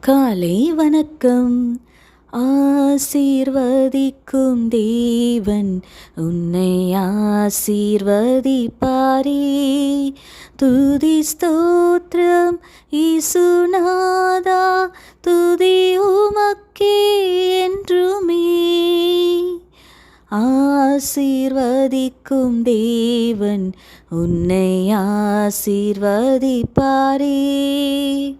காலை வணக்கம். ஆசீர்வதிக்கும் தேவன் உன்னை ஆசீர்வதிப்பாரே. துதி ஸ்தோத்திரம் இசுநாதா துதி உமக்கே என்றுமே. ஆசீர்வதிக்கும் தேவன் உன்னை ஆசீர்வதிப்பாரே.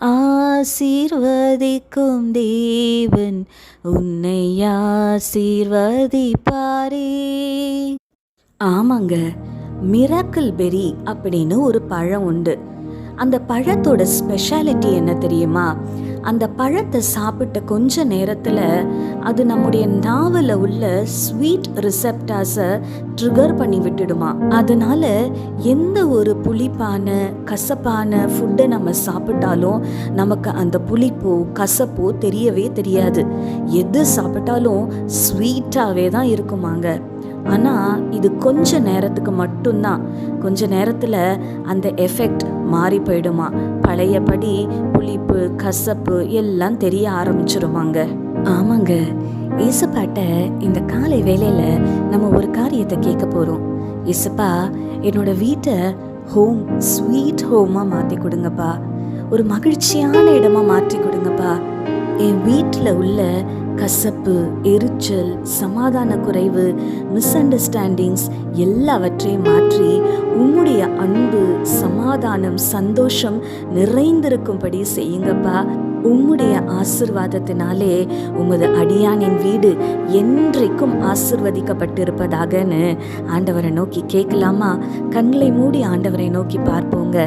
ஆசீர்வதிக்கும் தேவன். உன்னை ஆசீர்வதிப்பாரே. ஆமாங்க மிராக்கிள் பெரி அப்படின்னு ஒரு பழம் உண்டு. அந்த பழத்தோட ஸ்பெஷாலிட்டி என்ன தெரியுமா? அந்த பழத்தை சாப்பிட்ட கொஞ்ச நேரத்தில் அது நம்முடைய நாவல உள்ள ஸ்வீட் ரிசெப்டாஸை ட்ரிகர் பண்ணி விட்டுடுமா. அதனால எந்த ஒரு புளிப்பான கசப்பான ஃபுட்டை நம்ம சாப்பிட்டாலும் நமக்கு அந்த புளிப்போ கசப்போ தெரியவே தெரியாது. எது சாப்பிட்டாலும் ஸ்வீட்டாகவே தான் இருக்குமாங்க. ஆனால் இது கொஞ்ச நேரத்துக்கு மட்டும்தான். கொஞ்ச நேரத்தில் அந்த எஃபெக்ட் மாறி போயிடுமா. பழையபடி கசப்பு எல்லாம் தெரிய ஆரம்பிச்சிருவாங்க. ஆமாங்க. இசப்பாட்ட இந்த காலை வேலையில் நம்ம ஒரு காரியத்தை கேட்க போகிறோம் இசப்பா என்னோட வீட்டை ஹோம் ஸ்வீட் ஹோமாக மாற்றி கொடுங்கப்பா. ஒரு மகிழ்ச்சியான இடமா மாற்றி கொடுங்கப்பா. என் வீட்டில் உள்ள கசப்பு எரிச்சல் சமாதான குறைவு மிஸ் அண்டர்ஸ்டாண்டிங்ஸ் எல்லாவற்றையும் மாற்றி உம்முடைய அன்பு சமாதானம் சந்தோஷம் நிறைந்திருக்கும்படி செய்யுங்கப்பா. உம்முடைய ஆசிர்வாதத்தினாலே உமது அடியானின் வீடு என்றைக்கும் ஆசிர்வதிக்கப்பட்டிருப்பதாகன்னு ஆண்டவரை நோக்கி கேட்கலாமா? கண்களை மூடி ஆண்டவரை நோக்கி பார்ப்போங்க.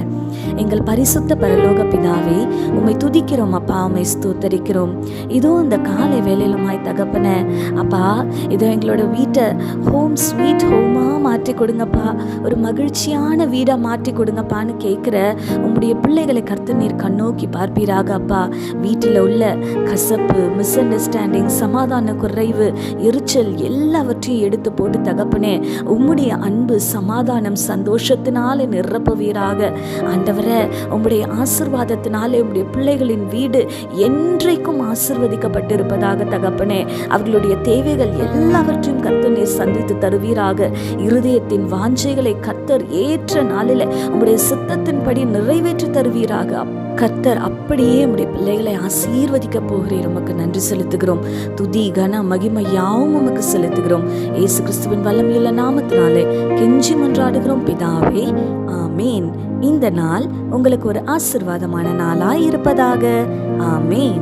எங்கள் பரிசுத்த பரலோக பிதாவே உம்மை துதிக்கிறோம் அப்பா உம்மை ஸ்தூத்தரிக்கிறோம். இதோ இந்த காலை வேலையிலுமாய் தகப்பன அப்பா இதோ எங்களோட வீட்டை ஹோம் ஸ்வீட் ஹோமாக மாற்றி கொடுங்கப்பா. ஒரு மகிழ்ச்சியான வீடாக மாற்றி கொடுங்கப்பான்னு கேட்குற உங்களுடைய பிள்ளைகளை கருத்து நீர் கண்ணோக்கி பார்ப்பீராக அப்பா. வீட்டில் உள்ள கசப்பு மிஸ் அண்டர்ஸ்டாண்டிங் சமாதான குறைவு எரிச்சல் எல்லாவற்றையும் எடுத்து போட்டு தகப்பனே உம்முடைய அன்பு சமாதானம் சந்தோஷத்தினால நிரப்புவீராக. ஆண்டவரே உம்முடைய ஆசிர்வாதத்தினாலே உம்முடைய பிள்ளைகளின் வீடு என்றைக்கும் ஆசிர்வதிக்கப்பட்டிருப்பதாக தகப்பனே அவர்களுடைய தேவைகள் எல்லாவற்றையும் கர்த்தர் நீர் சந்தித்து தருவீராக. இருதயத்தின் வாஞ்சைகளை கர்த்தர் ஏற்ற நாளில் உம்முடைய சித்தத்தின்படி நிறைவேற்றி தருவீராக. கர்த்தர் அப்படியே நம்முடைய பிள்ளைகளை ஆசீர்வதிக்க போகிறீர். உமக்கு நன்றி செலுத்துகிறோம். துதி கன மகிமை யாவும் உமக்கு செலுத்துகிறோம். ஏசு கிறிஸ்துவின் வல்லமையுள்ள நாமத்தினாலே கெஞ்சி மன்றாடுகிறோம் பிதாவே ஆமேன். இந்த நாள் உங்களுக்கு ஒரு ஆசிர்வாதமான நாளாய் இருப்பதாக. ஆமேன்.